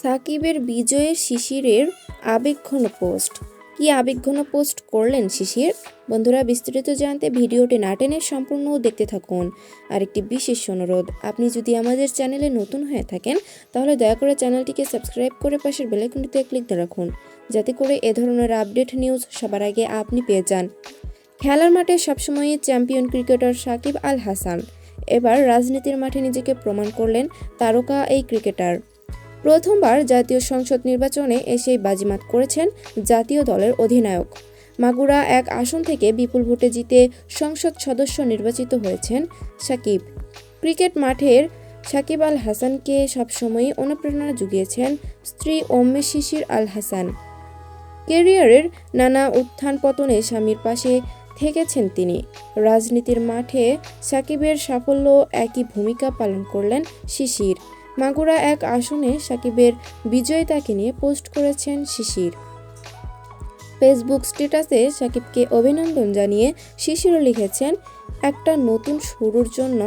সাকিবের বিজয়ের শিশিরের আবেগঘন পোস্ট। কি আবেগঘন পোস্ট করলেন শিশির? বন্ধুরা, বিস্তারিত জানতে ভিডিওটি না টেনে সম্পূর্ণ দেখতে থাকুন। আর একটি বিশেষ অনুরোধ, আপনি যদি আমাদের চ্যানেলে নতুন হয়ে থাকেন, তাহলে দয়া করে চ্যানেলটিকে সাবস্ক্রাইব করে পাশের বেলাইকনটিতে ক্লিক দিয়ে রাখুন, যাতে করে এ ধরনের আপডেট নিউজ সবার আগে আপনি পেয়ে যান। খেলার মাঠে সবসময়ই চ্যাম্পিয়ন ক্রিকেটার সাকিব আল হাসান। এবার রাজনীতির মাঠে নিজেকে প্রমাণ করলেন তারকা এই ক্রিকেটার। প্রথমবার জাতীয় সংসদ নির্বাচনে এসেই বাজিমাত করেছেন জাতীয় দলের অধিনায়ক। মাগুরা এক আসন থেকে বিপুল ভোটে জিতে সংসদ সদস্য নির্বাচিত হয়েছেন সাকিব। ক্রিকেট মাঠের সাকিব আল হাসানকে সবসময়ই অনুপ্রেরণা জুগিয়েছেন স্ত্রী ওম্মে শিশির আল হাসান। কেরিয়ারের নানা উত্থান পতনে স্বামীর পাশে থেকেছেন তিনি। রাজনীতির মাঠে সাকিবের সাফল্য একই ভূমিকা পালন করলেন শিশির। মাগুরা এক আসনে সাকিবের বিজয়িতাকে নিয়ে পোস্ট করেছেন শিশির। ফেসবুক স্ট্যাটাসে সাকিবকে অভিনন্দন জানিয়ে শিশিরও লিখেছেন, একটা নতুন শুরুর জন্য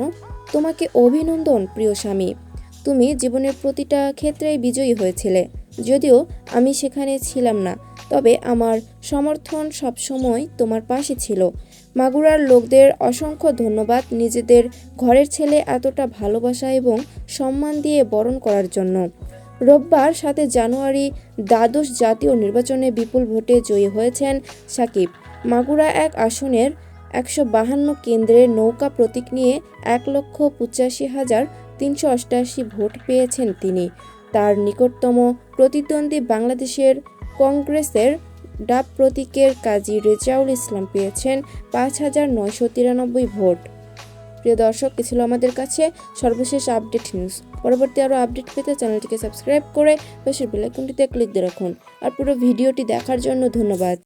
তোমাকে অভিনন্দন, প্রিয় স্বামী। তুমি জীবনের প্রতিটা ক্ষেত্রেই বিজয়ী হয়েছিলে। যদিও আমি সেখানে ছিলাম না। তবে আমার সমর্থন সবসময় তোমার পাশে ছিল। মাগুরার লোকদের অসংখ্য ধন্যবাদ নিজেদের ঘরের ছেলে এতটা ভালোবাসা এবং সম্মান দিয়ে বরণ করার জন্য। রোববার সাথে জানুয়ারি দ্বাদশ জাতীয় নির্বাচনে বিপুল ভোটে জয়ী হয়েছেন সাকিব। মাগুরা এক আসনের একশো বাহান্ন কেন্দ্রের নৌকা প্রতীক নিয়ে এক লক্ষ পঁচাশি হাজার তিনশো অষ্টাশি ভোট পেয়েছেন তিনি। তার নিকটতম প্রতিদ্বন্দ্বী বাংলাদেশের কংগ্রেসের ডাব প্রতীকের কাজী রেজাউল ইসলাম পেয়েছেন পাঁচ হাজার নয়শো তিরানব্বই ভোট। প্রিয় দর্শক, এ ছিল আমাদের কাছে সর্বশেষ আপডেট নিউজ। পরবর্তী আরও আপডেট পেতে চ্যানেলটিকে সাবস্ক্রাইব করে পাশের বেলাইকনটিতে ক্লিক দিয়ে রাখুন। আর পুরো ভিডিওটি দেখার জন্য ধন্যবাদ।